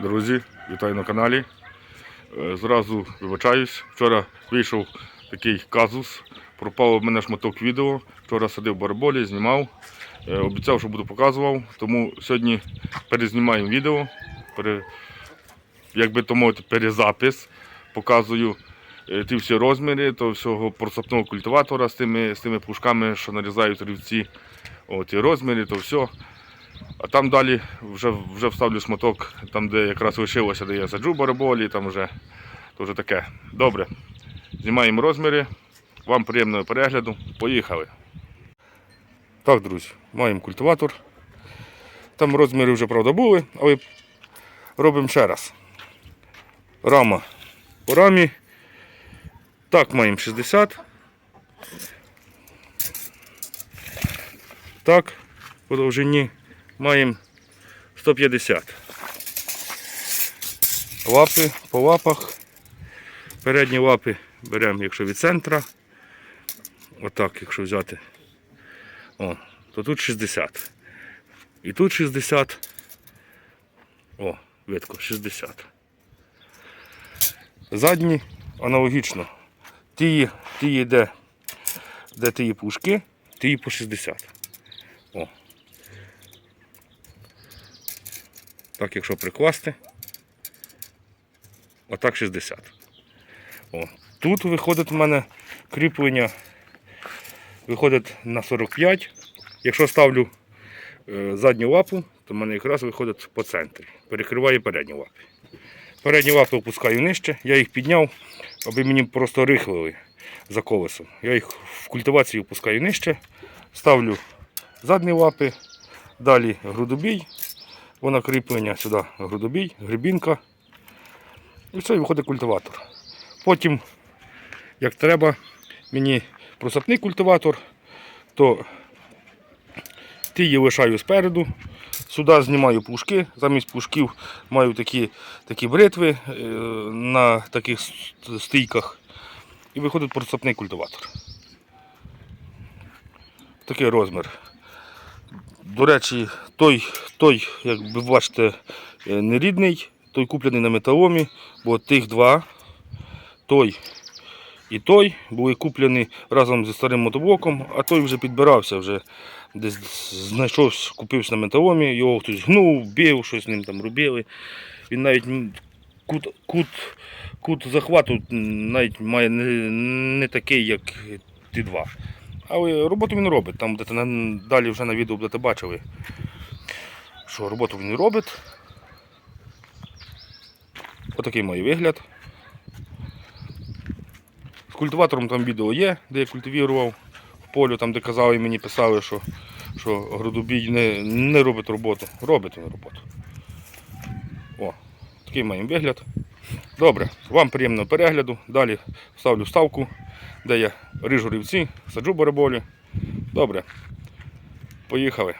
Друзі, вітаю на каналі. Е, Зразу вибачаюсь. Вчора вийшов такий казус. Пропав у мене шматок відео. Вчора сидив в бараболі, знімав. Е, Обіцяв, що буду показував. Тому сьогодні перезнімаємо відео. Пере... Як би то мовити, перезапис. Показую е, ті всі розміри, то всього просапного культиватора з тими, з тими пушками, що нарізають рівці. От, і розміри, то все. А там далі вже, вже вставлю шматок, там де якраз лишилося, де я саджу бараболі, там вже, то вже таке. Добре. Знімаємо розміри. Вам приємного перегляду. Поїхали. Так, друзі, маємо культиватор. Там розміри вже правда були, але робимо ще раз. Рама по рамі. Так, маємо 60. Так, по довжині маємо 150. Лапи по лапах. Передні лапи беремо, якщо від центра. Отак, якщо взяти. О, то тут 60. І тут 60. О, видко, 60. Задні аналогічно. Ті, ті де, де ті пушки, ті по 60. О. Так, якщо прикласти, отак 60. О. Тут виходить у мене кріплення, виходить на 45. Якщо ставлю е, задню лапу, то в мене якраз виходить по центрі. Перекриває передні лапи. Передні лапи опускаю нижче, я їх підняв, аби мені просто рихлили за колесом. Я їх в культивації опускаю нижче, ставлю задні лапи, далі грудобій, вона кріплення сюди грудобій, грибінка. І все, і виходить культиватор. Потім, як треба, мені просапний культиватор, то ті лишаю спереду. Сюди знімаю пушки, замість пушків маю такі, такі бритви е, на таких стійках. І виходить просапний культиватор. Такий розмір. До речі, той, той, як ви бачите, е, не рідний, той куплений на металомі, бо тих два, той і той, були куплені разом зі старим мотоблоком, а той вже підбирався, вже десь знайшовся, купився на металомі, його хтось гнув, бив, щось з ним там робили. Він навіть кут, кут, кут захвату навіть має не, не такий, як ті два. Але роботу він робить. Там будете далі вже на відео будете бачили, що роботу він робить. Отакий має вигляд. З культиватором там відео є, де я культивував в полю, там де казали мені писали, що, що грудобій не, не робить роботу. Робить він роботу. О, такий маємо вигляд. Добре, вам приємного перегляду. Далі ставлю вставку, де я рижу рівці, саджу бараболі. Добре. Поїхали.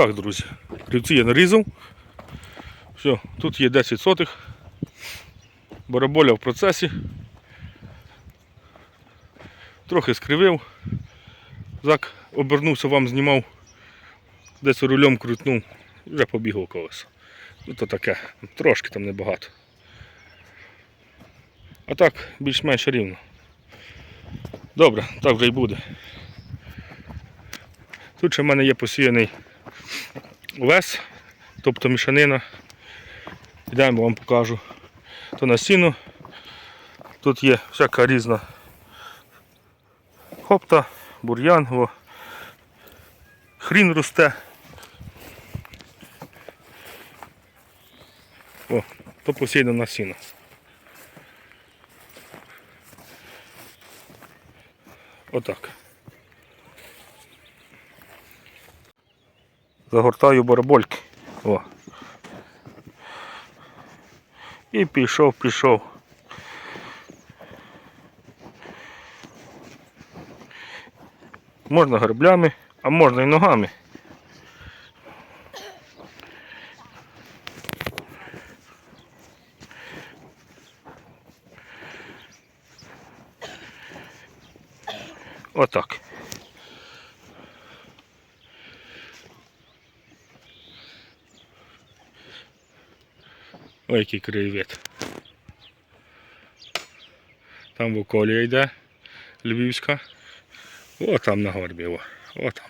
Так, друзі. Крівці я нарізав. Все, тут є 10 сотих. Бараболя в процесі. Трохи скривив. Зак обернувся, вам знімав. Десь рулем крутнув. Вже побігло колесо. Ну то таке, трошки там небагато. А так, більш-менш рівно. Добре, так вже й буде. Тут ще в мене є посіяний овес, тобто мішанина. Йдемо вам покажу. То на сіно. Тут є всяка різна хопта, бур'ян, хрін росте. О, то посіяно на сіно. Отак. Загортаю барабольки. О. І пішов, пішов. Можна граблями, а можна і ногами. Отак. Ой, який краєвид. Там воколія йде Львівська. О, там на горбі, о, о там.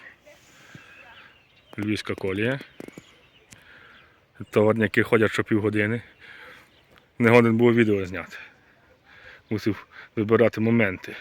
Львівська колія. Товарняки ходять що півгодини. Не годин було відео зняти. Мусив вибирати моменти.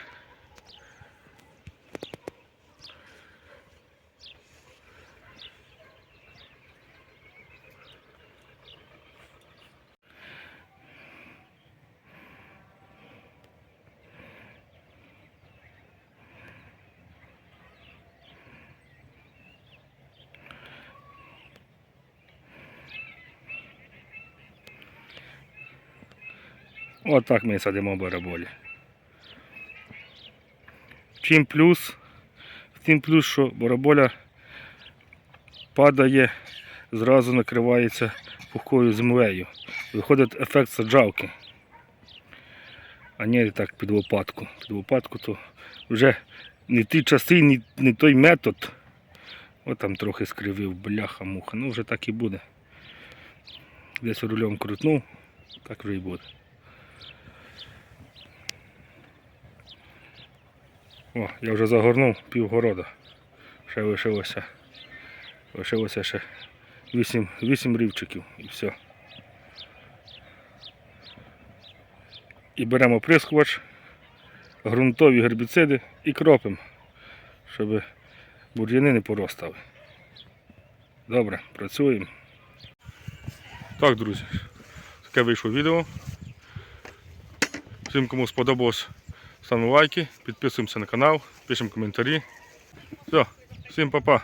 Отак ми садимо бараболі. Чим плюс, тим плюс, що бараболя падає, зразу накривається пухкою землею. Виходить ефект саджавки. А не так під лопатку. Під лопатку то вже не ті часи, не, не той метод. От там трохи скривив, бляха-муха. Ну вже так і буде. Десь рулем крутнув, так вже і буде. О, я вже загорнув півгорода. Ще лишилося. Лишилося ще 8, 8 рівчиків і все. І беремо оприскувач, ґрунтові гербіциди і кропимо, щоб бур'яни не поростали. Добре, працюємо. Так, друзі, таке вийшло відео. Всім, кому сподобалось, ставимо лайки, підписуємося на канал, пишемо коментарі. Все, всім па-па.